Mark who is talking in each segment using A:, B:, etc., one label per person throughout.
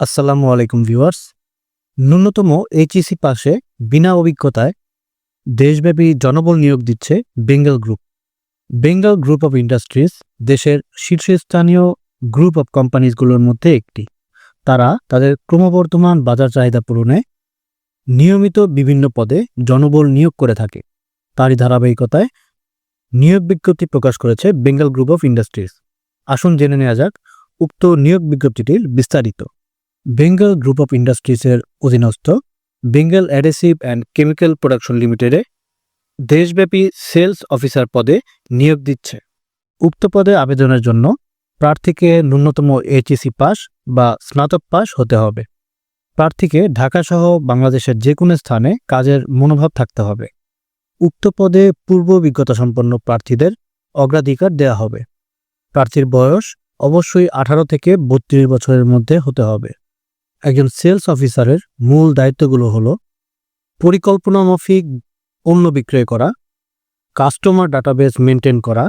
A: আসসালামু আলাইকুম ভিউয়ার্স। ন্যূনতম এইচইসি পাশে বিনা অভিজ্ঞতায় দেশব্যাপী জনবল নিয়োগ দিচ্ছে Bengal group. Bengal group of industries দেশের শীর্ষস্থানীয় গ্রুপ অফ কোম্পানিজগুলোর মধ্যে একটি। তারা তাদের ক্রমবর্ধমান বাজার চাহিদা পূরণে নিয়মিত বিভিন্ন পদে জনবল নিয়োগ করে থাকে। তারই ধারাবাহিকতায় নিয়োগ বিজ্ঞপ্তি প্রকাশ করেছে বেঙ্গল গ্রুপ অফ ইন্ডাস্ট্রিজ। আসুন জেনে নেওয়া যাক, উক্ত নিয়োগ বিজ্ঞপ্তিটির বিস্তারিত। বেঙ্গল গ্রুপ অফ ইন্ডাস্ট্রিজের অধীনস্থ Bengal adhesive and chemical production লিমিটেডে দেশব্যাপী সেলস অফিসার পদে নিয়োগ দিচ্ছে। উক্ত পদে আবেদনের জন্য প্রার্থীকে ন্যূনতম এইচএসি পাস বা স্নাতক পাস হতে হবে। প্রার্থীকে ঢাকাসহ বাংলাদেশের যে কোনো স্থানে কাজের মনোভাব থাকতে হবে। উক্ত পদে পূর্ব অভিজ্ঞতা সম্পন্ন প্রার্থীদের অগ্রাধিকার দেওয়া হবে। প্রার্থীর বয়স অবশ্যই আঠারো থেকে বত্রিশ বছরের মধ্যে হতে হবে। একজন সেলস অফিসারের মূল দায়িত্বগুলো হলো পরিকল্পনা মাফিক পণ্য বিক্রয় করা, কাস্টমার ডাটাবেস মেনটেন করা,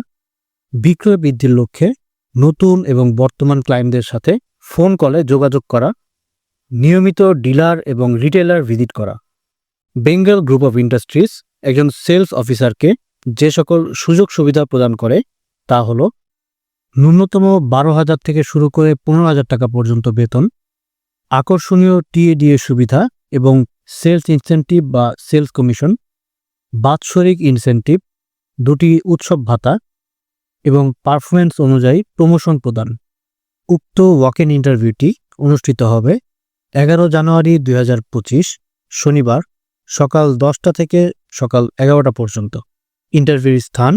A: বিক্রয় বৃদ্ধির লক্ষ্যে নতুন এবং বর্তমান ক্লায়েন্টদের সাথে ফোন কলে যোগাযোগ করা, নিয়মিত ডিলার এবং রিটেলার ভিজিট করা। বেঙ্গল গ্রুপ অফ ইন্ডাস্ট্রিজ একজন সেলস অফিসারকে যে সকল সুযোগ সুবিধা প্রদান করে তা হলো ন্যূনতম বারো হাজার থেকে শুরু করে পনেরো হাজার টাকা পর্যন্ত বেতন আকর্ষণীয় টিএডিএ সুবিধা এবং সেলস ইনসেন্টিভ বা সেলস কমিশন, বাৎসরিক ইনসেন্টিভ, দুটি উৎসব ভাতা এবং পারফরমেন্স অনুযায়ী প্রমোশন প্রদান। উক্ত ওয়াক ইন ইন্টারভিউটি অনুষ্ঠিত হবে এগারো জানুয়ারি দু হাজার পঁচিশ, শনিবার সকাল দশটা থেকে সকাল এগারোটা পর্যন্ত। ইন্টারভিউর স্থান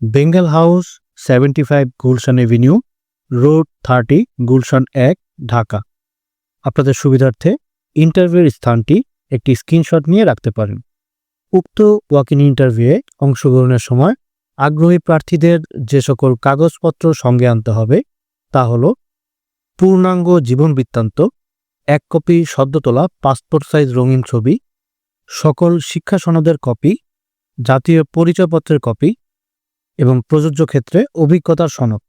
A: Bengal house, seventy five Gulshan avenue, road thirty, Gulshan এক, ঢাকা। আপনাদের সুবিধার্থে ইন্টারভিউয়ের স্থানটি একটি স্ক্রিনশট নিয়ে রাখতে পারেন। উক্ত ওয়াক ইন ইন্টারভিউয়ে অংশগ্রহণের সময় আগ্রহী প্রার্থীদের যে সকল কাগজপত্র সঙ্গে আনতে হবে, তা হল পূর্ণাঙ্গ জীবন বৃত্তান্ত, এক কপি সদ্য তোলা পাসপোর্ট সাইজ রঙিন ছবি, সকল শিক্ষা সনদের কপি, জাতীয় পরিচয়পত্রের কপি এবং প্রযোজ্য ক্ষেত্রে অভিজ্ঞতার সনদ।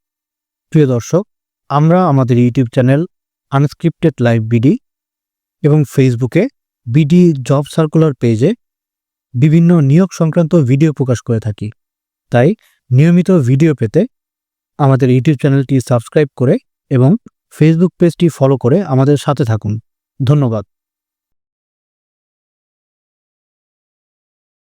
A: প্রিয় দর্শক, আমরা আমাদের YouTube channel unscripted live BD এবং ফেসবুকে বিডি জব সার্কুলার পেজে বিভিন্ন নিয়োগ সংক্রান্ত ভিডিও প্রকাশ করে থাকি। তাই নিয়মিত ভিডিও পেতে আমাদের ইউটিউব চ্যানেলটি সাবস্ক্রাইব করে এবং ফেসবুক পেজটি ফলো করে আমাদের সাথে থাকুন। ধন্যবাদ।